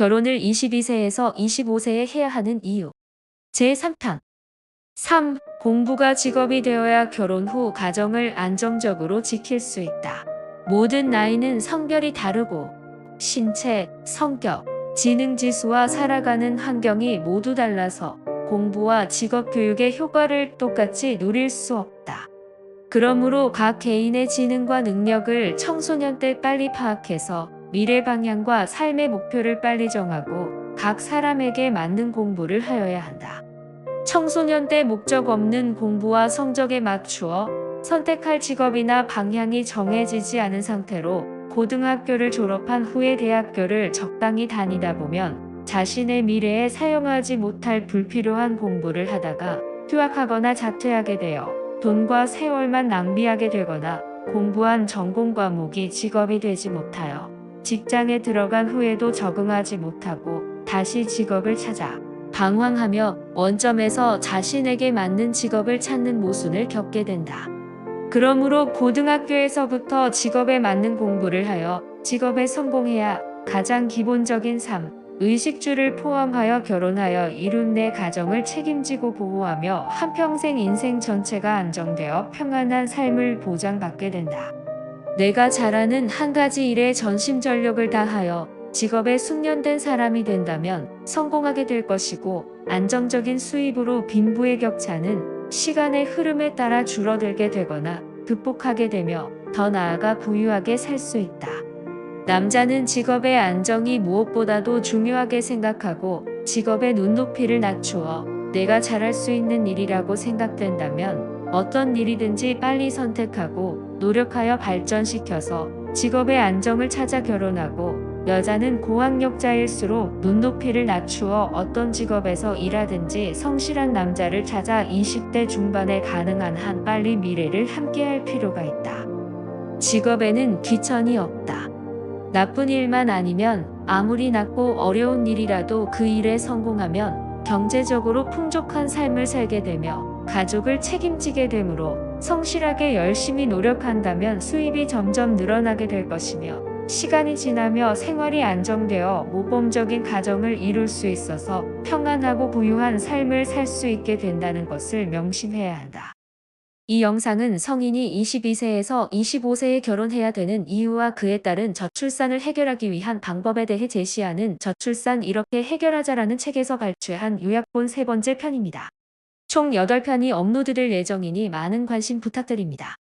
결혼을 22세에서 25세에 해야 하는 이유. 제3편. 3. 공부가 직업이 되어야 결혼 후 가정을 안정적으로 지킬 수 있다. 모든 나이는 성별이 다르고 신체, 성격, 지능 지수와 살아가는 환경이 모두 달라서 공부와 직업 교육의 효과를 똑같이 누릴 수 없다. 그러므로 각 개인의 지능과 능력을 청소년 때 빨리 파악해서 미래 방향과 삶의 목표를 빨리 정하고 각 사람에게 맞는 공부를 하여야 한다. 청소년 때 목적 없는 공부와 성적에 맞추어 선택할 직업이나 방향이 정해지지 않은 상태로 고등학교를 졸업한 후에 대학교를 적당히 다니다 보면 자신의 미래에 사용하지 못할 불필요한 공부를 하다가 휴학하거나 자퇴하게 되어 돈과 세월만 낭비하게 되거나 공부한 전공 과목이 직업이 되지 못하여 직장에 들어간 후에도 적응하지 못하고 다시 직업을 찾아 방황하며 원점에서 자신에게 맞는 직업을 찾는 모순을 겪게 된다. 그러므로 고등학교에서부터 직업에 맞는 공부를 하여 직업에 성공해야 가장 기본적인 삶, 의식주를 포함하여 결혼하여 이룬 내 가정을 책임지고 보호하며 한평생 인생 전체가 안정되어 평안한 삶을 보장받게 된다. 내가 잘하는 한 가지 일에 전심전력을 다하여 직업에 숙련된 사람이 된다면 성공하게 될 것이고 안정적인 수입으로 빈부의 격차는 시간의 흐름에 따라 줄어들게 되거나 극복하게 되며 더 나아가 부유하게 살 수 있다. 남자는 직업의 안정이 무엇보다도 중요하게 생각하고 직업의 눈높이를 낮추어 내가 잘할 수 있는 일이라고 생각된다면 어떤 일이든지 빨리 선택하고 노력하여 발전시켜서 직업의 안정을 찾아 결혼하고 여자는 고학력자일수록 눈높이를 낮추어 어떤 직업에서 일하든지 성실한 남자를 찾아 20대 중반에 가능한 한 빨리 미래를 함께할 필요가 있다. 직업에는 귀천이 없다. 나쁜 일만 아니면 아무리 낮고 어려운 일이라도 그 일에 성공하면 경제적으로 풍족한 삶을 살게 되며 가족을 책임지게 되므로 성실하게 열심히 노력한다면 수입이 점점 늘어나게 될 것이며 시간이 지나며 생활이 안정되어 모범적인 가정을 이룰 수 있어서 평안하고 부유한 삶을 살 수 있게 된다는 것을 명심해야 한다. 이 영상은 성인이 22세에서 25세에 결혼해야 되는 이유와 그에 따른 저출산을 해결하기 위한 방법에 대해 제시하는 저출산 이렇게 해결하자라는 책에서 발췌한 요약본 세 번째 편입니다. 총 8편이 업로드될 예정이니 많은 관심 부탁드립니다.